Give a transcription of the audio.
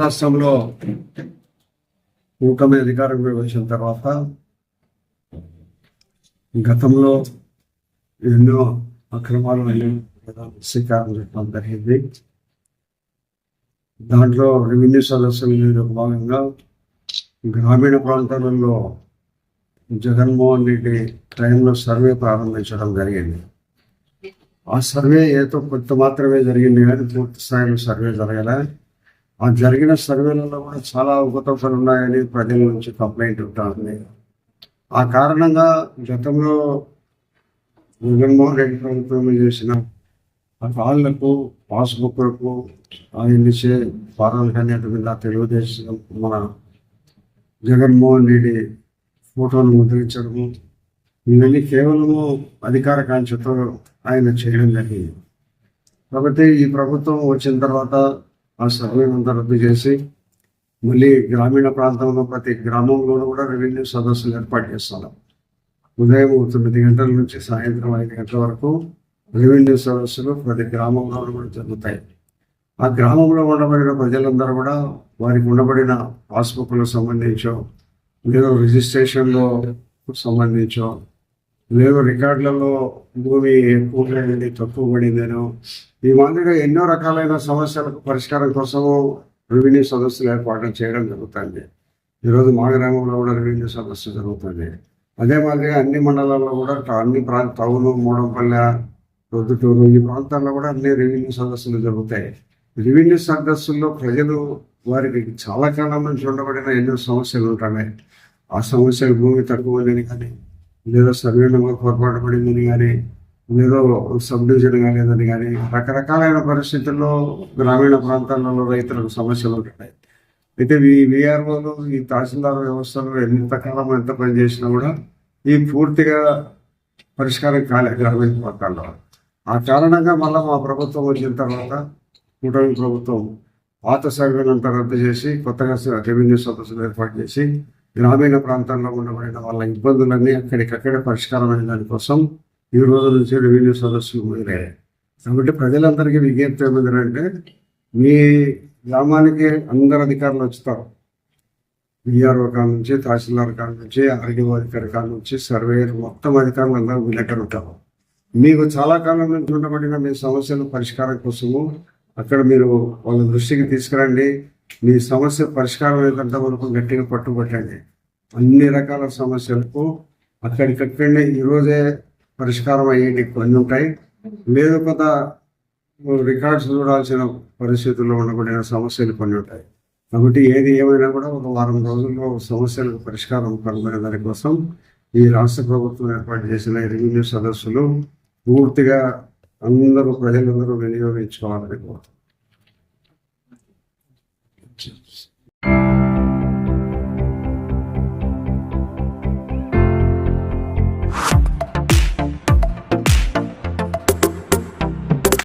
రాష్ట్రంలో కూటమి అధికారం వచ్చిన తర్వాత గతంలో ఎన్నో అక్రమాలు శ్రీకారం చుట్టడం జరిగింది. దాంట్లో రెవెన్యూ సదస్సుల భాగంగా గ్రామీణ ప్రాంతాలలో జగన్మోహన్ రెడ్డి టైంలో సర్వే ప్రారంభించడం జరిగింది. ఆ సర్వే ఏదో కొంత మాత్రమే జరిగింది కానీ పూర్తి స్థాయిలో సర్వే జరగలే. ఆ జరిగిన సర్వేలలో కూడా చాలా అవకతవకలు ఉన్నాయని ప్రజల నుంచి కంప్లైంట్ ఉంటుంది ఆ కారణంగా గతంలో జగన్మోహన్ రెడ్డి ప్రభుత్వం చేసిన ఆ పాస్బుక్లకు ఆయన ఇచ్చే ఫారాలు కానీ అటు మీద తెలుగుదేశం మన జగన్మోహన్ రెడ్డి ఫోటోను ముద్రించడము ఇవన్నీ కేవలము అధికార కాంక్షతో ఆయన చేయడం జరిగింది. కాబట్టి ఈ ప్రభుత్వం వచ్చిన తర్వాత ఆ సర్వే అంతా రద్దు చేసి మళ్ళీ గ్రామీణ ప్రాంతంలో ప్రతి గ్రామంలోనూ కూడా రెవెన్యూ సదస్సులు ఏర్పాటు చేస్తాను. ఉదయం తొమ్మిది గంటల నుంచి సాయంత్రం ఐదు గంటల వరకు రెవెన్యూ సదస్సులు ప్రతి గ్రామంలోనూ కూడా జరుగుతాయి. ఆ గ్రామంలో ఉండబడిన ప్రజలందరూ కూడా వారికి ఉండబడిన పాస్బుక్లకు సంబంధించో లేదా రిజిస్ట్రేషన్లో సంబంధించో లేదు రికార్డులలో భూమి ఎక్కువ పడింది తక్కువ పడిందనో. ఈ మాదిరిగా ఎన్నో రకాలైన సమస్యలకు పరిష్కారం కోసము రెవెన్యూ సదస్సులు ఏర్పాటు చేయడం జరుగుతుంది. ఈరోజు మా గ్రామంలో కూడా రెవెన్యూ సదస్సు జరుగుతుంది. అదే మాదిరిగా అన్ని మండలాల్లో కూడా అన్ని ప్రాంత టౌను మూడంపల్లె రొద్దుటూరు ఈ ప్రాంతాల్లో కూడా అన్ని రెవెన్యూ సదస్సులు జరుగుతాయి. రెవెన్యూ సదస్సుల్లో ప్రజలు వారికి చాలా కాలం నుంచి ఉండబడిన ఎన్నో సమస్యలు ఉంటాయి. ఆ సమస్యలు భూమి తక్కువ కానీ లేదా సర్వే పొరపాటు పడిందని కానీ లేదో సబ్ డివిజన్ కాలేదని కానీ రకరకాలైన పరిస్థితుల్లో గ్రామీణ ప్రాంతాలలో రైతులకు సమస్యలు ఉంటాయి. అయితే ఈ విఆర్ఓలు ఈ తహసీల్దార్ వ్యవస్థలు ఎంతకాలం ఎంత పని చేసినా కూడా ఈ పూర్తిగా పరిష్కారం కాలే గ్రామీణ ప్రాంతాల్లో. ఆ కారణంగా మళ్ళీ మా ప్రభుత్వం వచ్చిన తర్వాత కూటమి ప్రభుత్వం పాత సర్వేలంతా రద్దు చేసి కొత్తగా రెవెన్యూ సదస్సులు ఏర్పాటు చేసి గ్రామీణ ప్రాంతాల్లో ఉండబడిన వాళ్ళ ఇబ్బందులన్నీ అక్కడికక్కడ పరిష్కారమైన దానికోసం ఈ రోజు నుంచి రెవెన్యూ సదస్సులు మొదలయ్యాయి. కాబట్టి ప్రజలందరికీ విజ్ఞప్తి ఏమిటంటే మీ గ్రామానికి అందరు అధికారులు వచ్చుతారు విఆర్ఓ కాడ నుంచి తహసీల్దార్ కాడ నుంచి ఆర్డీఓ అధికారి కాడ నుంచి సర్వేయర్ మొత్తం అధికారులు అందరూ మీ దగ్గర ఉంటారు. మీకు చాలా కాలం నుంచి ఉండబడిన మీ సమస్యల పరిష్కారం కోసము అక్కడ మీరు వాళ్ళ దృష్టికి తీసుకురండి. మీ సమస్య పరిష్కారం అయ్యేంత వరకు గట్టిగా పట్టుబట్టండి. అన్ని రకాల సమస్యలకు అక్కడికక్కడనే ఈరోజే పరిష్కారం అయ్యేటి కొన్ని ఉంటాయి. లేదు కొంత రికార్డ్స్ చూడాల్సిన పరిస్థితుల్లో ఉండబడిన సమస్యలు కొన్ని ఉంటాయి. కాబట్టి ఏది ఏమైనా కూడా ఒక వారం రోజుల్లో సమస్యలకు పరిష్కారం కనుగొనే దానికోసం ఈ రాష్ట్ర ప్రభుత్వం ఏర్పాటు చేసిన రెవెన్యూ సదస్సులు పూర్తిగా అందరూ ప్రజలందరూ వినియోగించుకోవాలని కోరుతున్నాను Джинс.